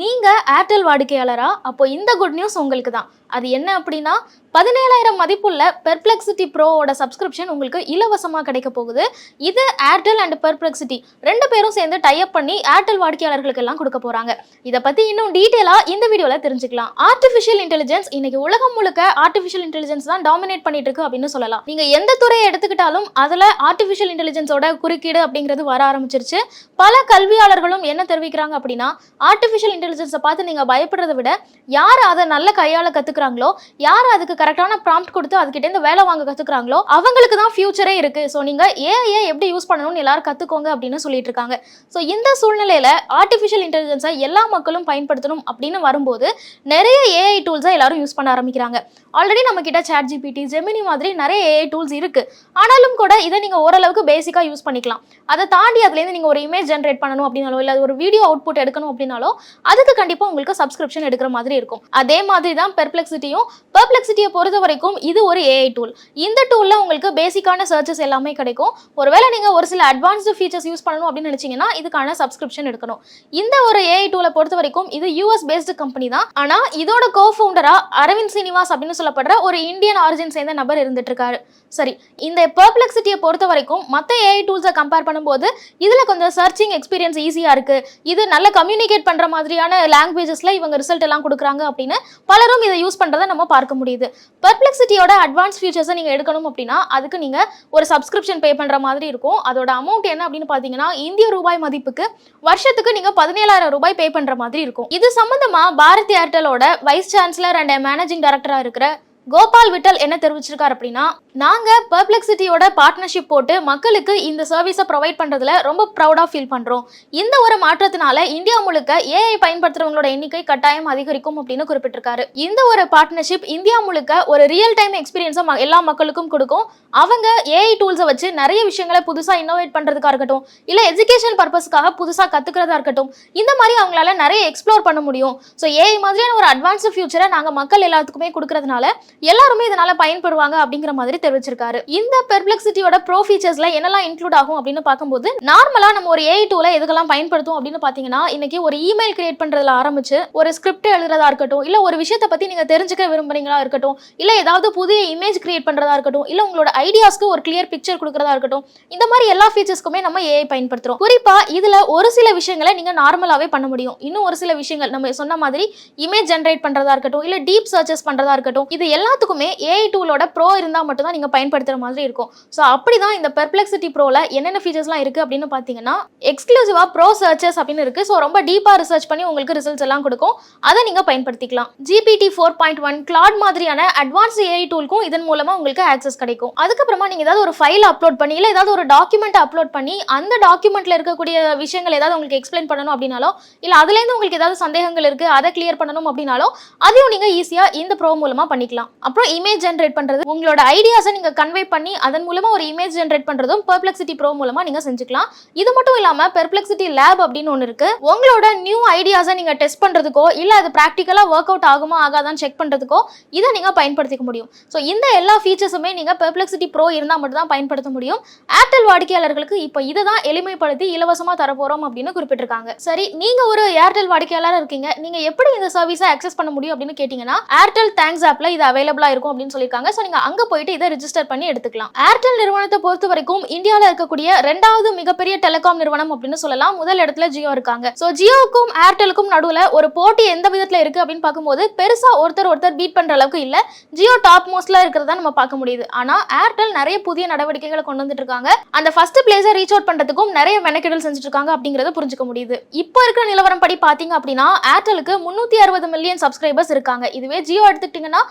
நீங்க ஏர்டெல் வாடிக்கையாளரா? அப்போ இந்த குட் நியூஸ் உங்களுக்கு தான் அது என்ன அப்படின்னா பதினேழாயிரம் மதிப்புள்ள பெர்ப்ளெக்சிட்டி ப்ரோவோட சப்ஸ்கிரிப்ஷன் உங்களுக்கு இலவசமாக கிடைக்க போகுது. இது ஏர்டெல் அண்ட் பெர்ப்ளெக்சிட்டி ரெண்டு பேரும் சேர்ந்து டைப் பண்ணி ஏர்டெல் வாடிக்கையாளர்களுக்கு எல்லாம் கொடுக்க போகிறாங்க இதை பற்றி இன்னும் டீட்டெயிலாக இந்த வீடியோவில் தெரிஞ்சுக்கலாம். ஆர்டிஃபிஷியல் இன்டெலிஜென்ஸ் இன்னைக்கு உலகம் முழுக்க ஆர்டிஃபிஷியல் இன்டெலிஜென்ஸ் தான் டாமினேட் பண்ணிட்டு இருக்கு அப்படின்னு சொல்லலாம். நீங்கள் எந்த துறையை எடுத்துக்கிட்டாலும் அதில் ஆர்டிஃபிஷியல் இன்டெலிஜென்ஸோட குறுக்கீடு அப்படிங்கிறது வர ஆரம்பிச்சிருச்சு. பல கல்வியாளர்களும் என்ன தெரிவிக்கிறாங்க அப்படின்னா ஆர்டிஃபிஷியல் இன்டெலிஜென்ஸை பார்த்து நீங்கள் பயப்படுறத விட யார் அதை நல்ல கையால் கற்றுக்குறாங்களோ யார் அதுக்கு கரெக்டான ப்ராம்ப்ட் கொடுத்து அதுக்கிட்டேருந்து வேலை வாங்க கற்றுக்குறாங்களோ அவங்களுக்கு தான் ஃபியூச்சரே இருக்குது ஸோ நீங்கள் ஏஐ எப்படி யூஸ் பண்ணணும்னு எல்லாரும் கற்றுக்கோங்க அப்படின்னு சொல்லிட்டு இருக்காங்க. ஸோ இந்த சூழ்நிலையில் ஆர்டிஃபிஷியல் இன்டெலிஜென்ஸை எல்லா மக்களும் பயன்படுத்தணும் அப்படின்னு வரும்போது நிறைய ஏஐ டூல்ஸை எல்லாரும் யூஸ் பண்ண ஆரம்பிக்கிறாங்க. ஆல்ரெடி நம்ம கிட்ட சேட் ஜிபிடி ஜெமினி மாதிரி நிறைய ஏஐ டூல்ஸ் இருக்கு. ஆனாலும் கூட இதை நீங்க ஓரளவுக்கு பேசிக்கா யூஸ் பண்ணிக்கலாம். அதை தாண்டி அதுலேருந்து நீங்க ஒரு இமேஜ் ஜென்ரேட் பண்ணணும் அப்படின்னாலோ இல்லை ஒரு வீடியோ அவுட்புட் எடுக்கணும் அப்படின்னாலோ அதுக்கு கண்டிப்பா உங்களுக்கு சப்ஸ்கிரிப்ஷன் எடுக்கிற மாதிரி இருக்கும். அதே மாதிரி தான் பெர்ப்ளெக்சிட்டியும் பெர்ப்ளெக்சிட்டியை பொறுத்த வரைக்கும் இது ஒரு ஏஐ டூல் இந்த டூல்ல உங்களுக்கு பேசிக்கான சர்ச்சஸ் எல்லாமே கிடைக்கும். ஒருவேளை நீங்க ஒரு சில அட்வான்ஸ்டு ஃபீச்சர்ஸ் யூஸ் பண்ணணும் அப்படின்னு நினைச்சீங்கன்னா இதுக்கான சப்ஸ்கிரிப்ஷன் எடுக்கணும். இந்த ஒரு ஏஐ டூலை பொறுத்த வரைக்கும் இது யூஎஸ் பேஸ்டு கம்பெனி தான். ஆனா இதோட கோ ஃபவுண்டரா அரவிந்த் சீனிவாஸ் அப்படின்னு சொல்லப்படுற ஒரு இந்தியன் ஆரிஜின் சேர்ந்த நபர் இருந்துட்டு இருக்காரு சரி இந்த பெர்ப்ளெக்சிட்டியை பொறுத்த வரைக்கும் மற்ற ஏஐ டூல்ஸை கம்பேர் பண்ணும்போது இதுல கொஞ்சம் சர்ச்சிங் எக்ஸ்பீரியன்ஸ் ஈஸியா இருக்கு. இது நல்ல கம்யூனிகேட் பண்ற மாதிரியான லாங்குவேஜஸில் இவங்க ரிசல்ட் எல்லாம் கொடுக்குறாங்க அப்படின்னு பலரும் இதை யூஸ் பண்ணுறதை நம்ம பார்க்க முடியுது. பெர்ப்ளெக்சிட்டியோட அட்வான்ஸ் ஃபீச்சர்ஸை நீங்கள் எடுக்கணும் அப்படின்னா அதுக்கு நீங்கள் ஒரு சப்ஸ்கிரிப்ஷன் பே பண்ணுற மாதிரி இருக்கும். அதோட அமௌண்ட் என்ன அப்படின்னு பார்த்தீங்கன்னா இந்திய ரூபாய் மதிப்புக்கு வருஷத்துக்கு நீங்கள் பதினேழாயிரம் ரூபாய் பே பண்ணுற மாதிரி இருக்கும். இது சம்மந்தமாக பாரதி ஏர்டெலோட வைஸ் சான்சலர் அண்ட் மேனேஜிங் டைரக்டராக இருக்கிற கோபால் விட்டல் என்ன தெரிவிச்சிருக்காரு அப்படின்னா நாங்க பர்ப்ளெக்சிட்டியோட பார்ட்னர்ஷிப் போட்டு மக்களுக்கு இந்த சர்வீஸை ப்ரொவைட் பண்றதுல ரொம்ப ப்ரௌடா ஃபீல் பண்றோம். இந்த ஒரு மாற்றத்தினால இந்தியா முழுக்க ஏஐ பயன்படுத்துறவங்களோட எண்ணிக்கை கட்டாயம் அதிகரிக்கும் அப்படின்னு குறிப்பிட்டிருக்காரு. இந்த ஒரு பார்ட்னர்ஷிப் இந்தியா முழுக்க ஒரு ரியல் டைம் எக்ஸ்பீரியன்ஸை எல்லா மக்களுக்கும் கொடுக்கும். அவங்க ஏஐ டூல்ஸை வச்சு நிறைய விஷயங்களை புதுசா இன்னோவேட் பண்றதுக்கா இருக்கட்டும் இல்ல எஜுகேஷன் பர்பஸ்க்காக புதுசா கத்துக்கிறதா இருக்கட்டும் இந்த மாதிரி அவங்களால நிறைய எக்ஸ்ப்ளோர் பண்ண முடியும். ஸோ ஏஐ மாதிரியான ஒரு அட்வான்ஸ் ஃபியூச்சரை நாங்க மக்கள் எல்லாத்துக்குமே கொடுக்கறதுனால எல்லாருமே இதனால பயன்படுவாங்க அப்படிங்கிற மாதிரி தெரிவிச்சிருக்காரு. இந்த பெர்ப்ளெக்சிட்டியோட ப்ரோ ஃபீச்சர்ஸ்ல என்னெல்லாம் இன்க்ளூட் ஆகும் அப்படின்னு பார்க்கும்போது நார்மலா நம்ம ஒரு ஏஐ டூல எதுக்கெல்லாம் பயன்படுத்தும் அப்படின்னு பாத்தீங்கன்னா இன்னைக்கு ஒரு இமெயில் கிரியேட் பண்றதுல ஆரம்பிச்சு ஒரு ஸ்கிரிப்ட் எழுதுறதா இருக்கட்டும் இல்ல ஒரு விஷயத்தை பத்தி நீங்க தெரிஞ்சுக்க விரும்புறீங்களா இருக்கட்டும் இல்ல ஏதாவது புதிய இமேஜ் கிரியேட் பண்றதா இருக்கட்டும் இல்ல உங்களோட ஐடியாஸ்க்கு ஒரு கிளியர் பிக்சர் கொடுக்கறதா இருக்கட்டும் இந்த மாதிரி எல்லா ஃபீச்சர்ஸ்க்குமே நம்ம ஏஐ பயன்படுத்துறோம். குறிப்பா இதுல ஒரு சில விஷயங்களை நீங்க நார்மலாவே பண்ண முடியும். இன்னும் ஒரு சில விஷயங்கள் நம்ம சொன்ன மாதிரி இமேஜ் ஜென்ரேட் பண்றதா இருக்கட்டும் இல்ல டீப் சர்ச்சஸ் பண்றதா இருக்கட்டும் இது எல்லாம் எல்லாத்துக்குமே ஏஐ டூலோட ப்ரோ இருந்தால் மட்டும்தான் நீங்கள் பயன்படுத்துகிற மாதிரி இருக்கும். ஸோ அப்படிதான் இந்த பெர்ப்ளெக்சிட்டி ப்ரோவில் என்னென்ன ஃபீச்சர்ஸ்லாம் இருக்குது அப்படின்னு பார்த்தீங்கன்னா எக்ஸ்க்ளூசிவாக ப்ரோ சர்ச்சஸ் அப்படின்னு இருக்குது ஸோ ரொம்ப டீப்பாக ரிசர்ச் பண்ணி உங்களுக்கு ரிசல்ட்ஸ் எல்லாம் கொடுக்கும். அதை நீங்கள் பயன்படுத்திக்கலாம். GPT four point one Claude மாதிரியான அட்வான்ஸ் ஏஐ டூலுக்கும் இதன் மூலமாக உங்களுக்கு ஆக்சஸ் கிடைக்கும். அதுக்கப்புறமா நீங்கள் ஏதாவது ஒரு ஃபைல் அப்லோட் பண்ணி இல்லை ஏதாவது ஒரு டாக்குமெண்ட் அப்லோட் பண்ணி அந்த டாக்குமெண்ட்டில் இருக்கக்கூடிய விஷயங்கள் ஏதாவது உங்களுக்கு எக்ஸ்பிளைன் பண்ணணும் அப்படின்னாலோ இல்லை அதுலேருந்து உங்களுக்கு ஏதாவது சந்தேகங்கள் இருக்குது அதை கிளியர் பண்ணணும் அப்படின்னாலோ அதையும் நீங்கள் ஈஸியாக இந்த ப்ரோ மூலமாக பண்ணிக்கலாம். அப்புறம் இமேஜ் ஜென்ரேட் பண்ணுறது உங்களோட ஐடியாஸை நீங்கள் கன்வே பண்ணி அதன் மூலமாக ஒரு இமேஜ் ஜென்ரேட் பண்ணுறதும் பெர்ப்ளெக்சிட்டி ப்ரோ மூலமாக நீங்கள் செஞ்சுக்கலாம். இது மட்டும் இல்லாமல் பெர்ப்ளெக்சிட்டி லேப் அப்படின்னு ஒன்று இருக்குது உங்களோட நியூ ஐடியாஸை நீங்கள் டெஸ்ட் பண்ணுறதுக்கோ இல்லை அது ப்ராக்டிக்கலாக ஒர்க் அவுட் ஆகுமா ஆகாதான்னு செக் பண்ணுறதுக்கோ இதை நீங்கள் பயன்படுத்திக்க முடியும். ஸோ இந்த எல்லா ஃபீச்சர்ஸுமே நீங்கள் பெர்ப்ளெக்சிட்டி ப்ரோ இருந்தால் மட்டும் தான் பயன்படுத்த முடியும். ஏர்டெல் வாடிக்கையாளர்களுக்கு இப்போ இதை தான் எளிமைப்படுத்தி இலவசமாக தரப்போகிறோம் அப்படின்னு குறிப்பிட்டிருக்காங்க. சரி நீங்கள் ஒரு ஏர்டெல் வாடிக்கையாளராக இருக்கீங்க. நீங்கள் எப்படி இந்த சர்வீஸை அக்சஸ் பண்ண முடியும் அப்படின்னு கேட்டிங்கன்னா ஏர்டெல் தேங்க்ஸ் ஆப்பில் இது அவைலபிள் இருக்கும் அப்படின்னு சொல்லியிருக்காங்க. ஸோ நீங்க அங்க போயிட்டு இதை ரிஜிஸ்டர் பண்ணி எடுத்துக்கலாம். ஏர்டெல் நிறுவனத்தை பொறுத்த வரைக்கும் இந்தியாவில் இருக்கக்கூடிய ரெண்டாவது மிகப்பெரிய டெலிகாம் நிறுவனம் அப்படின்னு சொல்லலாம். முதல் இடத்துல ஜியோ இருக்காங்க. ஸோ ஜியோக்கும் ஏர்டெலுக்கும் நடுவில் ஒரு போட்டி எந்த விதத்துல இருக்கு அப்படின்னு பார்க்கும்போது பெருசா ஒருத்தர் ஒருத்தர் பீட் பண்ற அளவுக்கு இல்ல. ஜியோ டாப் மோஸ்ட்ல இருக்கிறதா நம்ம பார்க்க முடியுது. ஆனா ஏர்டெல் நிறைய புதிய நடவடிக்கைகளை கொண்டு வந்துட்டு இருக்காங்க. அந்த ஃபர்ஸ்ட் பிளேஸை ரீச் அவுட் பண்றதுக்கும் நிறைய மெனக்கெடல் செஞ்சுட்டு இருக்காங்க அப்படிங்கறத புரிஞ்சுக்க முடியுது. இப்போ இருக்கிற நிலவரம் படி பாத்தீங்க அப்படின்னா ஏர்டெலுக்கு முன்னூத்தி அறுபது மில்லியன் சப்ஸ்கிரைபர்ஸ் இருக்காங்க. இதுவே ஜியோ எடுத்துக்கிட்டீங்கன்னா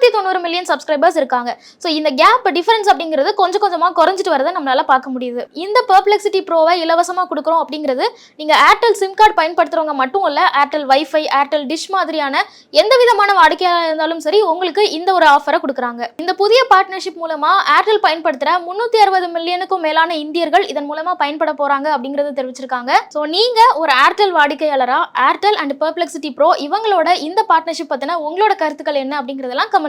இரநூத்தி தொண்ணூறு மில்லியன் சப்ஸ்கிரைபர்ஸ் இருக்காங்க. ஸோ இந்த கேப் டிஃபரன்ஸ் அப்படிங்கிறது கொஞ்சம் கொஞ்சமாக குறைஞ்சிட்டு வரதை நம்மளால பார்க்க முடியுது. இந்த பர்ப்ளெக்சிட்டி ப்ரோவை இலவசமாக கொடுக்குறோம் அப்படிங்கிறது நீங்கள் ஏர்டெல் சிம் கார்டு பயன்படுத்துறவங்க மட்டும் இல்லை ஏர்டெல் வைஃபை ஏர்டெல் டிஷ் மாதிரியான எந்த விதமான வாடிக்கையாக இருந்தாலும் சரி உங்களுக்கு இந்த ஒரு ஆஃபரை கொடுக்குறாங்க. இந்த புதிய பார்ட்னர்ஷிப் மூலமா ஏர்டெல் பயன்படுத்துற முந்நூற்றி அறுபது மில்லியனுக்கும் மேலான இந்தியர்கள் இதன் மூலமாக பயன்பட போகிறாங்க அப்படிங்கறத தெரிவிச்சிருக்காங்க. ஸோ நீங்கள் ஒரு ஏர்டெல் வாடிக்கையாளராக ஏர்டெல் அண்ட் பர்ப்ளெக்சிட்டி ப்ரோ இவங்களோட இந்த பார்ட்னர்ஷிப் பற்றின உங்களோட கருத்துக்கள் என்ன அப்படிங்கிறதெல்லாம் கமெண்ட்